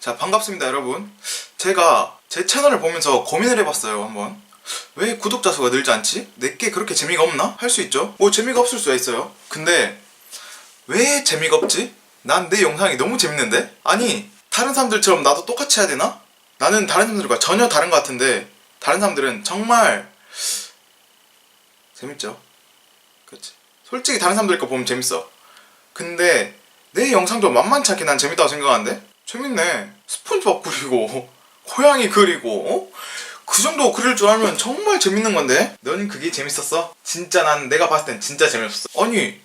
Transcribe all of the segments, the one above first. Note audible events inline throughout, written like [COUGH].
자, 반갑습니다, 여러분. 제가 제 채널을 보면서 고민을 해봤어요, 한번. 왜 구독자 수가 늘지 않지? 내게 그렇게 재미가 없나? 할 수 있죠. 뭐 재미가 없을 수가 있어요. 근데 왜 재미가 없지? 난 내 영상이 너무 재밌는데? 아니, 다른 사람들처럼 나도 똑같이 해야 되나? 나는 다른 사람들과 전혀 다른 것 같은데 다른 사람들은 정말 재밌죠. 그렇지. 솔직히 다른 사람들 거 보면 재밌어. 근데 내 영상도 만만치 않게 난 재밌다고 생각하는데 재밌네. 스폰지밥 그리고 [LAUGHS] 고양이 그리고 어? 그 정도 그릴 줄 알면 정말 재밌는 건데 넌 그게 재밌었어? 진짜 난 내가 봤을 땐 진짜 재미없어. 아니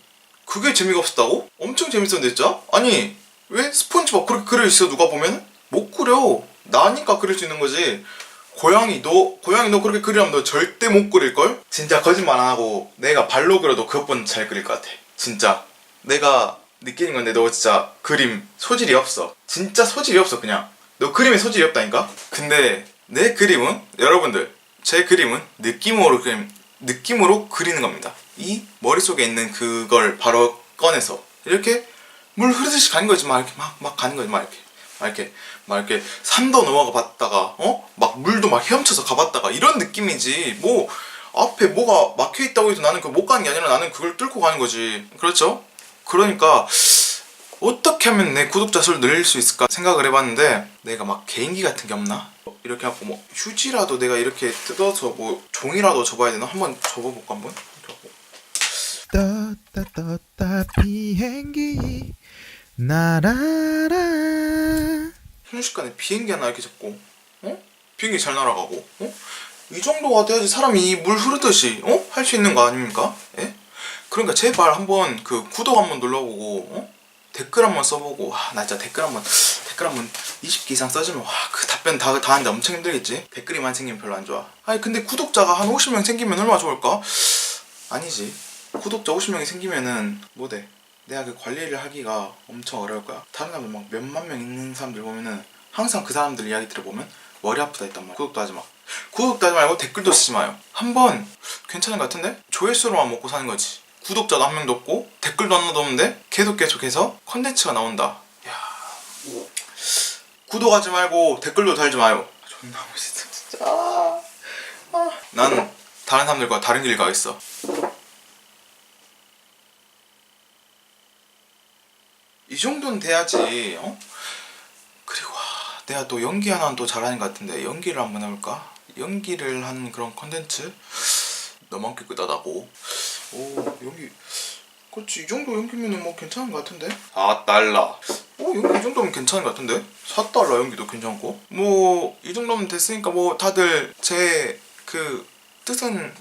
그게 재미가 없었다고? 엄청 재밌었는데 진짜? 아니 왜 스폰지밥 그렇게 그려 있어 누가 보면? 못 그려. 나니까 그릴 수 있는 거지. 고양이 너 고양이 너 그렇게 그리면 너 절대 못 그릴걸? 진짜 거짓말 안 하고 내가 발로 그려도 그것보다 잘 그릴 것 같아 진짜 내가 느끼는 건데 너 진짜 그림 소질이 없어. 진짜 소질이 없어 그냥. 너 그림에 소질이 없다니까? 근데 내 그림은 여러분들 제 그림은 느낌으로 그림 느낌으로 그리는 겁니다. 이 머릿속에 있는 그걸 바로 꺼내서 이렇게 물 흐르듯이 가는 거지. 막 이렇게 막, 막 가는 거지. 막 이렇게. 막 이렇게 막 이렇게 산도 넘어가 봤다가 어? 막 물도 막 헤엄쳐서 가봤다가 이런 느낌이지. 뭐 앞에 뭐가 막혀 있다고 해서 나는 그못 가는 게 아니라 나는 그걸 뚫고 가는 거지. 그렇죠? 그러니까 어떻게 하면 내 구독자 수를 늘릴 수 있을까 생각을 해봤는데 내가 막 개인기 같은 게 없나? 이렇게 하고 뭐 휴지라도 내가 이렇게 뜯어서 뭐 종이라도 접어야 되나? 한번 접어볼까 한번? 이렇게 하고 떴다 떴다 비행기 날아라 순식간에 비행기 하나 이렇게 잡고 어? 비행기 잘 날아가고 어? 이 정도가 돼야지 사람이 물 흐르듯이 어? 할 수 있는 거 아닙니까? 예? 그러니까 제발 한번 그 구독 한번 눌러보고 어? 댓글 한번 써보고 와, 나 진짜 댓글 한번 댓글 한번 20개 이상 써주면 와 그 답변 다, 다 하는데 엄청 힘들겠지 댓글이 많이 생기면 별로 안 좋아 아니 근데 구독자가 한 50명 생기면 얼마나 좋을까? 아니지 구독자 50명이 생기면은 뭐돼 내가 그 관리를 하기가 엄청 어려울 거야. 다른 사람들 막 몇만 명 있는 사람들 보면은 항상 그 사람들 이야기 들어보면 머리 아프다 했단 말이야. 구독도 하지 마. 구독도 하지 말고 댓글도 쓰지 마요. 한번 괜찮은 것 같은데? 조회수로만 먹고 사는 거지. 구독자도 한 명도 없고 댓글도 하나도 없는데 계속 계속해서 컨텐츠가 나온다. 야 구독하지 말고 댓글도 달지 마요. 존나 멋있어 진짜. 아. 난 다른 사람들과 다른 길 가겠어. 이 정도는 돼야지 어? 그리고 아, 내가 또 연기 하나는 또 잘하는 것 같은데 연기를 한번 해볼까? 연기를 하는 그런 컨텐츠? 너만 깨끗하다고 오 연기 그렇지 이 정도 연기면은 뭐 괜찮은 것 같은데 4달러 오 연기 이 정도면 괜찮은 것 같은데 4달러 연기도 괜찮고 뭐 이 정도면 됐으니까 뭐 다들 제 그 뜻은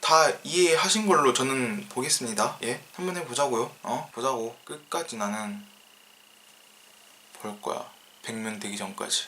다 이해하신 걸로 저는 보겠습니다. 예, 한번 해보자고요. 어, 보자고. 끝까지 나는 볼 거야. 100명 되기 전까지.